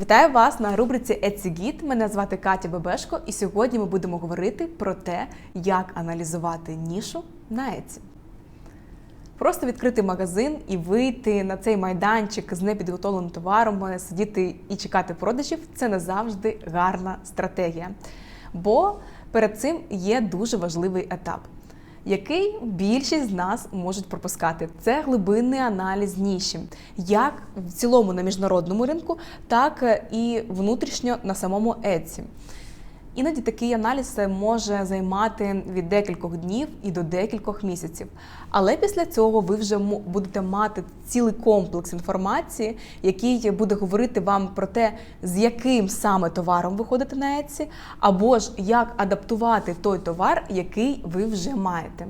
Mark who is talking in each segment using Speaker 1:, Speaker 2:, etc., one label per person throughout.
Speaker 1: Вітаю вас на рубриці Guide. Мене звати Катя Бебешко, і сьогодні ми будемо говорити про те, як аналізувати нішу на Etsy. Просто відкрити магазин і вийти на цей майданчик з непідготовленим товаром, сидіти і чекати продажів це не завжди гарна стратегія. Бо перед цим є дуже важливий етап, який більшість з нас можуть пропускати. Це глибинний аналіз ніші, як в цілому на міжнародному ринку, так і внутрішньо на самому Etsy. Іноді такий аналіз може займати від декількох днів і до декількох місяців. Але після цього ви вже будете мати цілий комплекс інформації, який буде говорити вам про те, з яким саме товаром ви ходите на Etsy, або ж як адаптувати той товар, який ви вже маєте.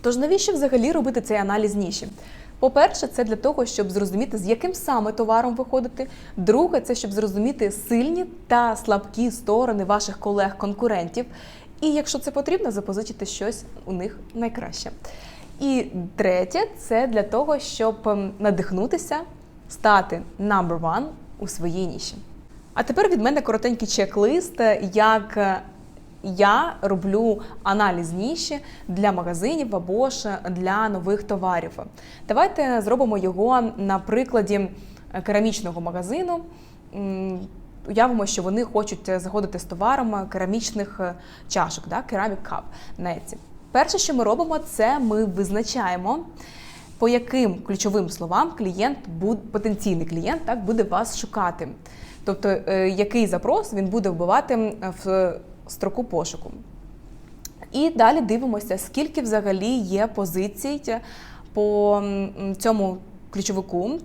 Speaker 1: Тож навіщо взагалі робити цей аналіз ніші? По-перше, це для того, щоб зрозуміти, з яким саме товаром ви ходите. Друге, це щоб зрозуміти сильні та слабкі сторони ваших колег-конкурентів. І якщо це потрібно, запозичити щось у них найкраще. І третє, це для того, щоб ем, надихнутися, стати number one у своїй ніші. А тепер від мене коротенький чек-лист, як е, я роблю аналіз ніші для магазинів або ж для нових товарів. Давайте зробимо його на прикладі керамічного магазину. Уявимо, що вони хочуть заходити з товаром керамічних е, чашок, да, Ceramic Cup на Etsy. Перше, що ми робимо, це ми визначаємо, по яким ключовим словам клієнт потенційний клієнт так буде вас шукати. Тобто, е, який запрос він буде вбивати в строку пошуку. І далі дивимося, скільки взагалі є позицій по цьому ключовику,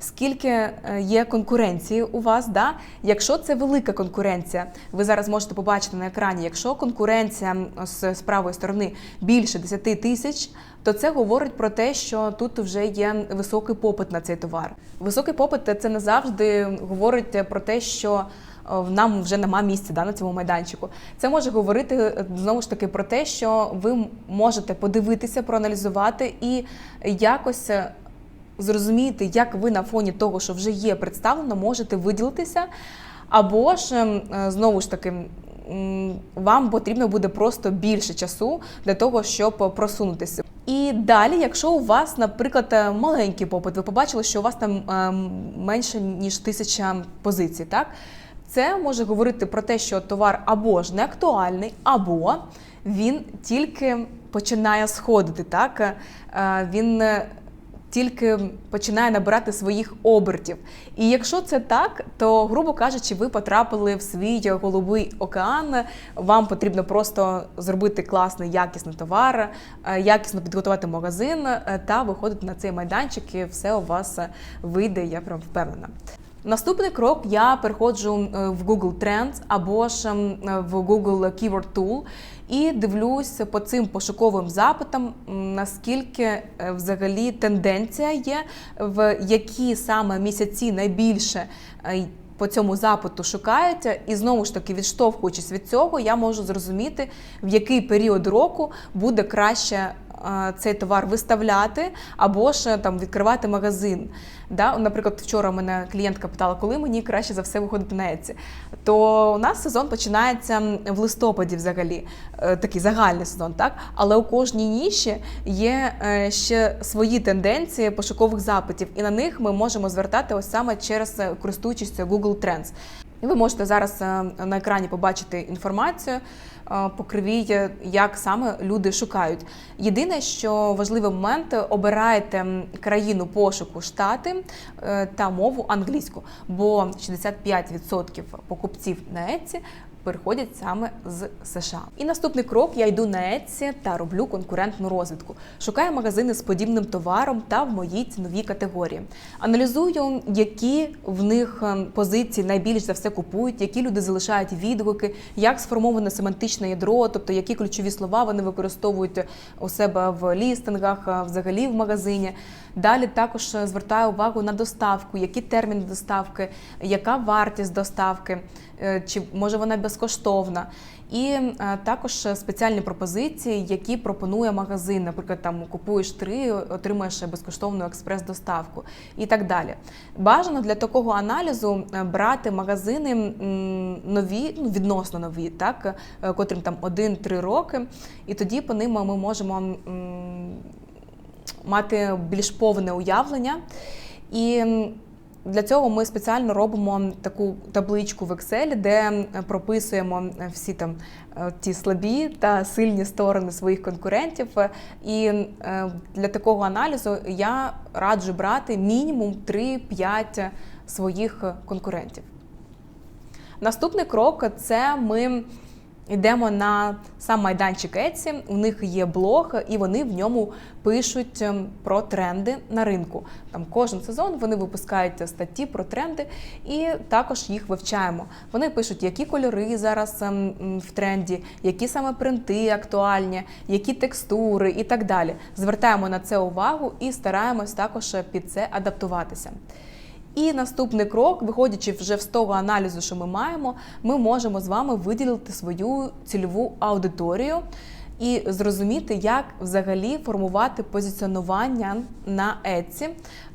Speaker 1: скільки е, є конкуренції у вас. Да? Якщо це велика конкуренція, ви зараз можете побачити на екрані, якщо конкуренція з, правої сторони більше 10 тисяч, то це говорить про те, що тут вже є високий попит на цей товар. Високий попит це не завжди говорить про те, що е, нам вже нема місця да, на цьому майданчику. Це може говорити е, знову ж таки про те, що ви можете подивитися, проаналізувати і якось е, зрозуміти, як ви на фоні того, що вже є представлено, можете виділитися. Або ж е, знову ж таки. Вам потрібно буде просто більше часу для того, щоб просунутися. І далі, якщо у вас, наприклад, е, маленький попит, ви побачили, що у вас там менше ніж тисяча позицій, так це може говорити про те, що товар або ж не актуальний, або він тільки починає сходити. Так Е, він е, тільки починає набирати своїх обертів. І якщо це так, то, грубо кажучи, ви потрапили в свій голубий океан. Вам потрібно просто зробити класний, якісний товар, е, якісно підготувати магазин та виходити на цей майданчик, і все у вас вийде, я прям впевнена. Наступний крок я переходжу е, в Google Trends або ж ем, в Google Keyword Tool і дивлюсь по цим пошуковим запитам, наскільки е, взагалі тенденція є, в які саме місяці найбільше е, по цьому запиту шукають, і знову ж таки, відштовхуючись від цього, я можу зрозуміти, в який період року буде краще е, цей товар виставляти або ж е, там відкривати магазин. Да? Наприклад, вчора мене клієнтка питала, коли мені краще за все виходити на Etsy. То у нас сезон починається в листопаді, взагалі, е, такий загальний сезон, так? Але у кожній ніші є е, ще свої тенденції пошукових запитів, і на них ми можемо звертати ось саме через е, користуючись Google Trends. І ви можете зараз е, на екрані побачити інформацію е, по кривій, е, як саме люди шукають. Єдине, що важливий момент, обирайте країну пошуку штати та мову англійську, бо 65% покупців на Etsy переходять саме з США. І наступний крок я йду на Etsy та роблю конкурентну розвідку. Шукаю магазини з подібним товаром та в моїй ціновій категорії. Аналізую, які в них ем, позиції найбільш за все купують, які люди залишають відгуки, як сформоване семантичне ядро, тобто які ключові слова вони використовують у себе в лістингах, е, взагалі в магазині. Далі також е, звертаю увагу на доставку, які терміни доставки, яка вартість доставки, е, чи може вона безкоштовна. І е, також спеціальні пропозиції, які пропонує магазин. Наприклад, там купуєш три, отримаєш безкоштовну експрес-доставку і так далі. Бажано для такого аналізу брати магазини нові, ну відносно нові, так котрим там 1-3 роки, і тоді по ним ми можемо. Мати більш повне уявлення. І для цього ми спеціально робимо таку табличку в Excel, де прописуємо всі там е, ті слабі та сильні сторони своїх конкурентів. І е, для такого аналізу я раджу брати мінімум 3-5 своїх конкурентів. Наступний крок це ми йдемо на сам майданчик Etsy, У них є блог, і вони в ньому пишуть ем, про тренди на ринку. Там кожен сезон вони випускають статті про тренди і також їх вивчаємо. Вони пишуть, які кольори зараз ем, в тренді, які саме принти актуальні, які текстури і так далі. Звертаємо на це увагу і стараємось також під це адаптуватися. І наступний крок, виходячи вже з того аналізу, що ми маємо, ми можемо з вами виділити свою цільову аудиторію і зрозуміти, як взагалі формувати позиціонування на Etsy,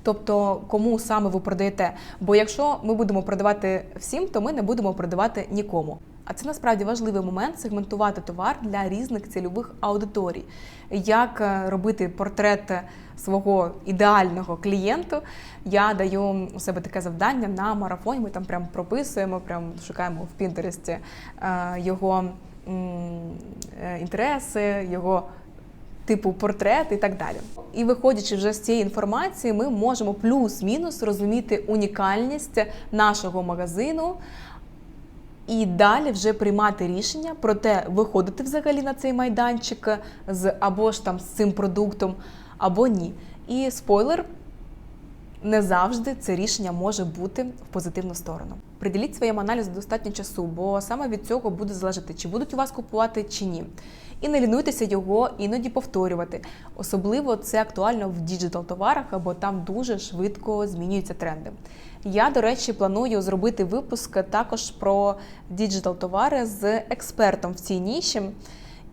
Speaker 1: тобто кому саме ви продаєте. Бо якщо ми будемо продавати всім, то ми не будемо продавати нікому. А це насправді важливий момент сегментувати товар для різних цільових аудиторій. Як е, робити портрет свого ідеального клієнту, я даю у себе таке завдання на марафоні. Ми там прям прописуємо, прям шукаємо в Пінтересті його е, інтереси, його. Типу портрет і так далі. І виходячи вже з цієї інформації, ми можемо плюс-мінус розуміти унікальність нашого магазину, і далі вже приймати рішення про те, виходити взагалі на цей майданчик з або ж там з цим продуктом, або ні. І спойлер. Не завжди це рішення може бути в позитивну сторону. Приділіть своєму аналізу достатньо часу, бо саме від цього буде залежати, чи будуть у вас купувати чи ні. І не лінуйтеся його іноді повторювати. Особливо це актуально в діджитал товарах, або там дуже швидко змінюються тренди. Я, до речі, планую зробити випуск також про діджитал товари з експертом в цій ніші.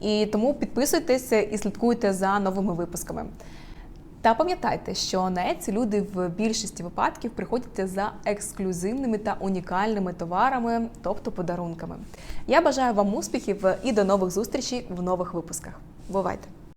Speaker 1: І тому підписуйтеся і слідкуйте за новими випусками. Та пам'ятайте, що на Еці люди в більшості випадків приходять за ексклюзивними та унікальними товарами, тобто подарунками. Я бажаю вам успіхів і до нових зустрічей в нових випусках. Бувайте!